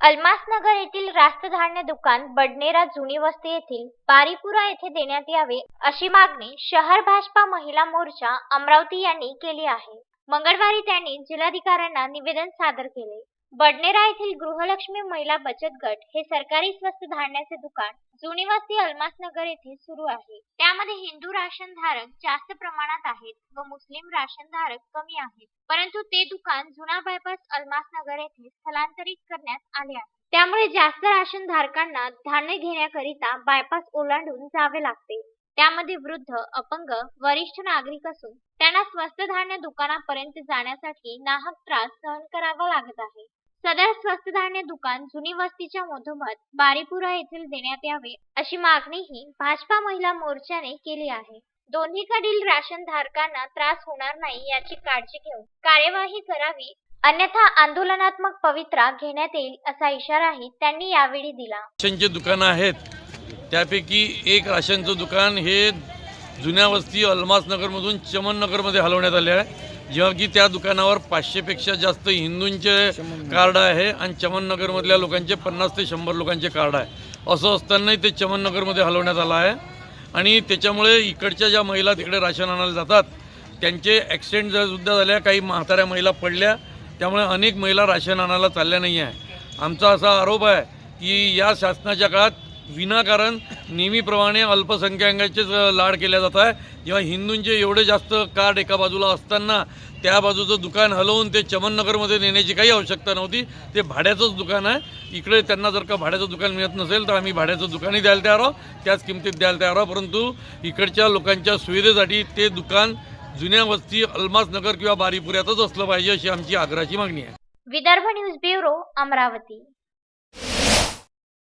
अल्मासनगर येथील रास्त धान्य दुकान बडनेरा जुनी वस्ती येथील बारीपुरा येथे देण्यात यावे अशी मागणी शहर भाजपा महिला मोर्चा अमरावती यांनी केली आहे. मंगळवारी त्यांनी जिल्हाधिकाऱ्यांना निवेदन सादर केले. बडनेरा येथील गृहलक्ष्मी महिला बचत गट हे सरकारी स्वस्त धान्याचे दुकान जुनी वस्ती अल्मासनगर येथे सुरू आहे. त्यामध्ये हिंदू राशन धारक जास्त प्रमाणात आहेत व मुस्लिम राशन धारक कमी आहेत. परंतु ते दुकान जुना बायपास अल्मासनगर येथे स्थलांतरित करण्यात आले आहे. त्यामुळे जास्त राशन धारकांना धान्य घेण्याकरिता बायपास ओलांडून जावे लागते. त्यामध्ये वृद्ध अपंग वरिष्ठ नागरिक असून त्यांना स्वस्त धान्य दुकानापर्यंत जाण्यासाठी नाहक त्रास सहन करावा लागत आहे. सदर स्वस्त धान्य दुकान जुनी वस्तीच्या मधोमध बारीपुरा येथील देण्यात यावे अशी मागणीही भाजपा महिला मोर्चाने केली आहे. दोन्हीकडील राशन धारकांना त्रास होणार नाही याची काळजी घेऊन कार्यवाही करावी अन्यथा आंदोलनात्मक पवित्रा घेण्यात येईल असा इशाराही त्यांनी यावेळी दिला. राशनचे दुकानं आहेत त्यापैकी एक राशनचं दुकान हे जुन्या वस्ती अल्मासनगरमधून चमननगरमध्ये हलवण्यात आले आहे. जेव्हा की त्या दुकानावर पाचशेपेक्षा जास्त हिंदूंचे कार्ड आहे आणि चमननगरमधल्या लोकांचे पन्नास ते शंभर लोकांचे कार्ड आहे. असं असतानाही ते चमननगरमध्ये हलवण्यात आलं आहे. आणि त्याच्यामुळे इकडच्या ज्या महिला तिकडे राशन आणायला जातात त्यांचे ॲक्सिडेंट सुद्धा झाल्या काही म्हाताऱ्या महिला पडल्या त्यामुळे अनेक महिला राशन आणायला चालल्या नाही आहे आमचा असा आरोप आहे की या शासनाच्या काळात विनाकारण नेहमीप्रमाणे अल्पसंख्याकांचेच लाड केल्या जात आहे. जेव्हा हिंदूंचे एवढे जास्त कार्ड एका बाजूला असताना त्या बाजूचं दुकान हलवून ते चमननगरमध्ये नेण्याची काही आवश्यकता नव्हती. ते भाड्याचंच दुकान आहे. इकडे त्यांना जर का भाड्याचं दुकान मिळत नसेल तर आम्ही भाड्याचं दुकानही द्यायला तयार आहोत. त्याच किमतीत द्यायला तयार आहोत. परंतु इकडच्या लोकांच्या सुविधेसाठी ते दुकान जुन्या वस्ती अल्मासनगर किंवा बारीपुऱ्यातच असलं पाहिजे अशी आमची आग्रहाची मागणी आहे. Vidarbha news bureau Amravati.